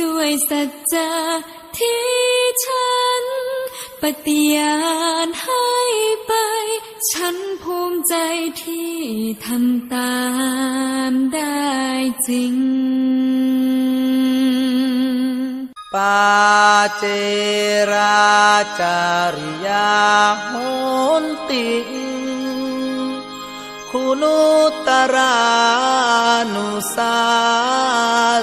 ด้วยสัจจะที่ฉัน ปฏิญาณให้ไป ฉันภูมิใจที่ทำตามได้จริง ปาเจราจาริยาโหนติ रानुसार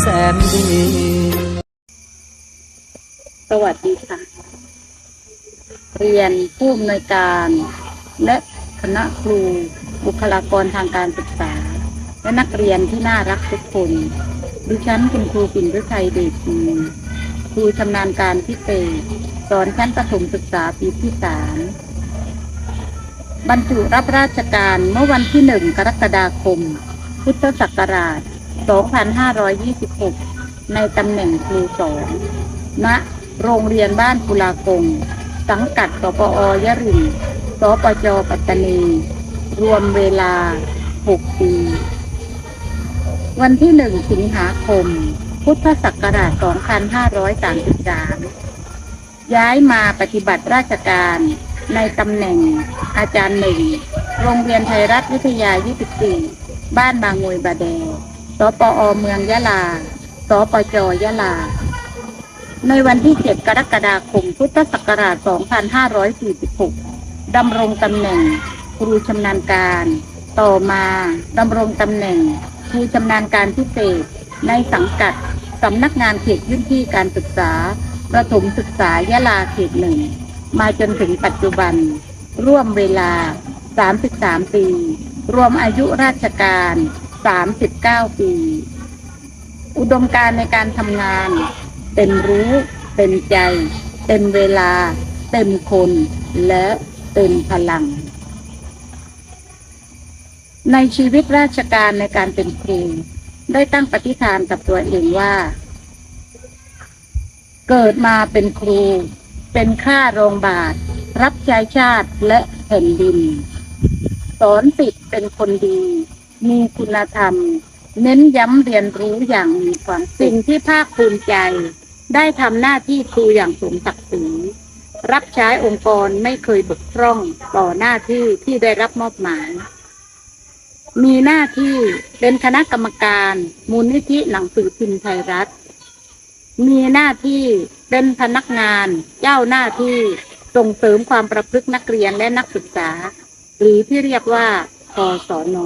แสนดี สวัสดีค่ะ เรียนผู้อำนวยการ และคณะครู บุคลากรทางการศึกษา และนักเรียนที่น่ารักทุกคน ดิฉันคุณครูปิ่นฤทัยเดชมีครูชำนาญการพิเศษสอนชั้นประถมศึกษาปีที่สามบรรจุรับราชการเมื่อวันที่หนึ่งกรกฎาคม พุทธศักราช 2526 ในตำแหน่งครูสอนณโรงเรียนบ้านกุลากง สังกัดสปอยรินสปจปัตตานี รวมเวลา 6 ปี วันที่ 1 สิงหาคม พุทธศักราช 2533 ย้ายมาปฏิบัติราชการในตำแหน่งอาจารย์หนึ่ง โรงเรียนไทยรัฐวิทยา 24 บ้านบางงวยบาแดง สปอเมืองยะลา สปจยะลา ในวันที่ 7 กรกฎาคม พุทธศักราช 2546 ดำรงตำแหน่ง ครูชำนาญการ ต่อมาดำรงตำแหน่ง ครูชำนาญการพิเศษ ในสังกัดสำนักงานเขตพื้นที่การศึกษา ประถมศึกษายะลาเขตหนึ่ง มาจนถึงปัจจุบัน ร่วมเวลา 33 ปี รวมอายุราชการ 39ปี อุดมการในการทำงาน เต็มรู้ เต็มใจ เต็มเวลา เต็มคน และเต็มพลัง ในชีวิตราชการในการเป็นครู ได้ตั้งปฏิฐานกับตัวเองว่า เกิดมาเป็นครู เป็นข้าโรงบาท รับใช้ชาติและแผ่นดิน สอนสิทธิ์เป็นคนดี มีคุณธรรม เน้นย้ำเรียนรู้อย่างมีความสิ่งที่ภาคภูมิใจ ได้ทำหน้าที่ครูอย่างสมศักดิ์ศรีรับใช้องค์กรไม่เคยบกพร่องต่อหน้าที่ที่ได้รับมอบหมาย มีหน้าที่เป็นคณะกรรมการมูลนิธิหนังสือพิมพ์ไทยรัฐ มีหน้าที่เป็นพนักงาน เจ้าหน้าที่ส่งเสริมความประพฤตินักเรียนและนักศึกษา หรือที่เรียกว่าคสอน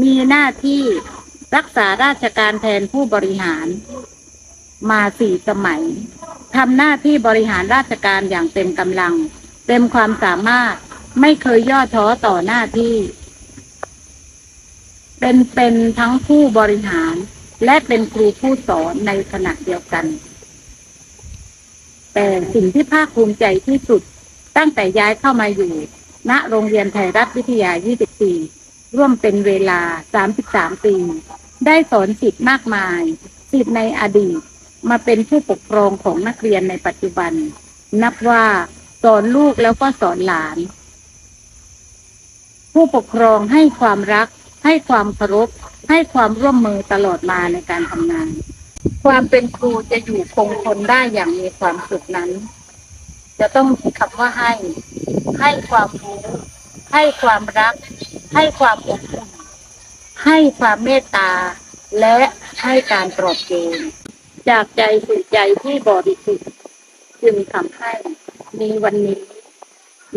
มีหน้าที่รักษาราชการแทนผู้บริหาร มาสี่สมัยทำหน้าที่บริหารราชการอย่างเต็มกำลัง เต็มความสามารถไม่เคยย่อท้อต่อหน้าที่ เป็นเป็นทั้งผู้บริหารและเป็นครูผู้สอนในขณะเดียวกัน แต่สิ่งที่ภาคภูมิใจที่สุดตั้งแต่ย้ายเข้ามาอยู่ ณโรงเรียนไทยรัฐวิทยา 24 ร่วมเป็นเวลา 33 ปี ได้สอนสิทธิ์มากมาย สิทธิ์ในอดีต มาเป็นผู้ปกครองของนักเรียนในปัจจุบัน นับว่าสอนลูกแล้วก็สอนหลาน ผู้ปกครองให้ความรัก ให้ความเคารพ ให้ความร่วมมือตลอดมาในการทำงาน ความเป็นครูจะอยู่คงทนได้อย่างมีความสุขนั้น จะต้องมีคำว่าให้ ให้ความรู้ ให้ความรัก ให้ความอบอุ่นให้ความเมตตา และให้การปลอบโยนจากใจสู่ใจที่บริสุทธิ์จึงทำให้มีวันนี้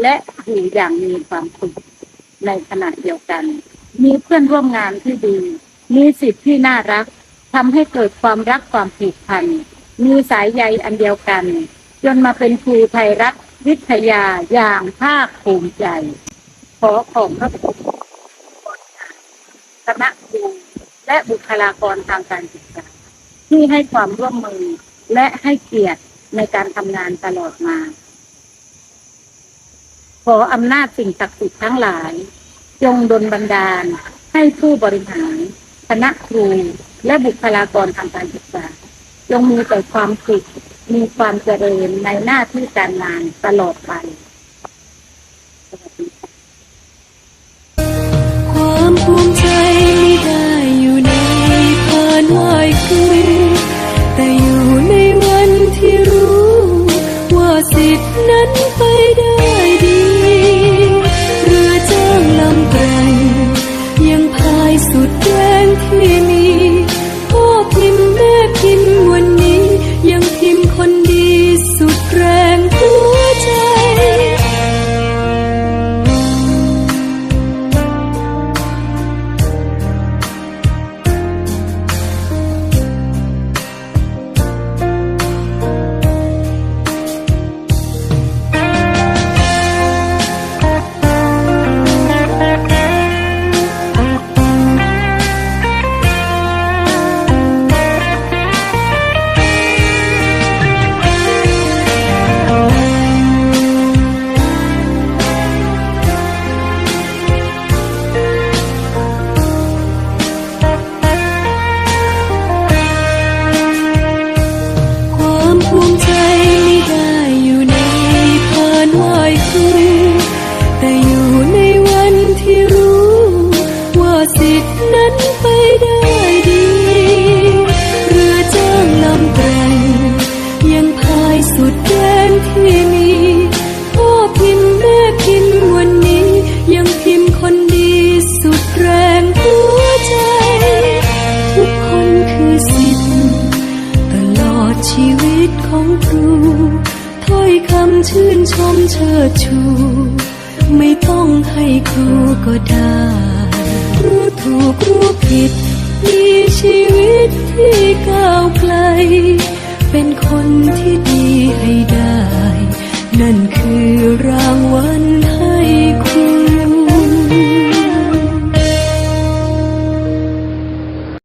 และอยู่อย่างมีความสุขในขณะเดียวกัน มีเพื่อนร่วมงานที่ดี มีสิทธิ์ที่น่ารักทำให้เกิดความรักความผูกพันมีสายใยอันเดียวกัน จนมาเป็นครูไทยรัฐวิทยาอย่างภาคภูมิใจ ขอขอบพระคุณ คณะครูและบุคลากรทางการศึกษาที่ให้ความร่วมมือและให้เกียรติในการทำงานตลอดมา ขออำนาจสิ่งศักดิ์สิทธิ์ทั้งหลาย จงดลบันดาลให้ผู้บริหารคณะครูและบุคลากรทางการศึกษาจงมีแต่ความสุขมีความเจริญในหน้าที่การงานตลอดไปานไหวครูแต่อยู่ในวันที่รู้ ว่าสิทธินั้นไปได้ ไชื่นชมเชิดชู ไม่ต้องให้ครูก็ได้ รู้ถูกรู้ผิด มีชีวิตที่ก้าวไกล เป็นคนที่ดีให้ได้ นั่นคือรางวัล